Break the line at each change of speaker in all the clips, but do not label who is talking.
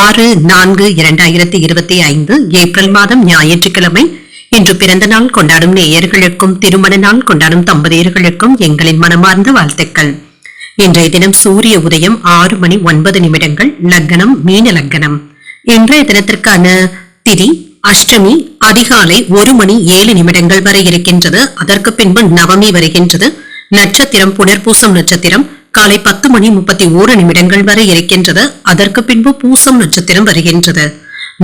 ஆறு நான்கு இரண்டாயிரத்தி இருபத்தி ஐந்து ஏப்ரல் மாதம் ஞாயிற்றுக்கிழமை. இன்று பிறந்த நாள் கொண்டாடும் நேயர்களுக்கும் திருமண நாள் கொண்டாடும் தம்பதியர்களுக்கும் எங்களின் மனமார்ந்த வாழ்த்துக்கள். இன்றைய தினம் சூரிய உதயம் ஆறு மணி ஒன்பது நிமிடங்கள் லக்னம் மீன லக்னம். இன்றைய தினத்திற்கான திதி அஷ்டமி அதிகாலை ஒரு மணி ஏழு நிமிடங்கள் வரை இருக்கின்றது. அதற்கு பின்பு நவமி வருகின்றது. நட்சத்திரம் புனர்பூசம் நட்சத்திரம் காலை பத்து மணி முப்பத்தி ஓரு நிமிடங்கள் வரை இருக்கின்றது. அதற்கு பின்பு பூசம் நட்சத்திரம் வருகின்றது.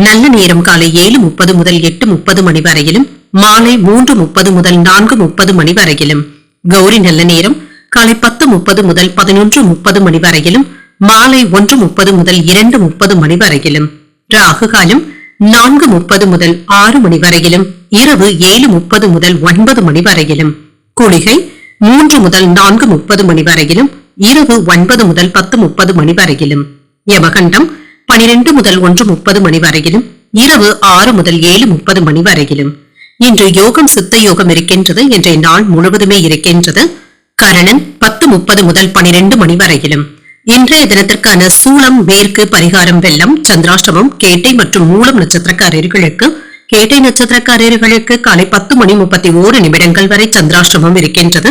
நல்ல நேரம் காலை ஏழு முப்பது முதல் எட்டு முப்பது மணி வரையிலும் மாலை மூன்று முப்பது முதல் நான்கு முப்பது மணி வரையிலும். கௌரி நல்ல நேரம் காலை பத்து முப்பது முதல் பதினொன்று முப்பது மணி வரையிலும் மாலை ஒன்று முப்பது முதல் இரண்டு முப்பது மணி வரையிலும். ராகு காலம் நான்கு முப்பது முதல் ஆறு மணி வரையிலும் இரவு ஏழு முப்பது முதல் ஒன்பது மணி வரையிலும். குளிகை மூன்று முதல் நான்கு முப்பது மணி வரையிலும் இரவு ஒன்பது முதல் பத்து முப்பது மணி வரையிலும். யமகண்டம் பனிரெண்டு முதல் ஒன்று முப்பது மணி வரையிலும் இரவு ஆறு முதல் ஏழு முப்பது மணி வரையிலும். இன்று யோகம் சித்த யோகம் இருக்கின்றது இன்றைய நாள் முழுவதுமே இருக்கின்றது. கரணன் பத்து முப்பது முதல் பனிரெண்டு மணி வரையிலும். இன்றைய தினத்திற்கான சூளம் மேற்கு பரிகாரம் வெள்ளம் சந்திராஷ்டமம் கேட்டை மற்றும் மூலம் நட்சத்திரக்காரர்களுக்கு கேட்டை நட்சத்திரக்காரர்களுக்கு காலை பத்து மணி முப்பத்தி ஓரு நிமிடங்கள் வரை சந்திராஷ்டமம் இருக்கின்றது.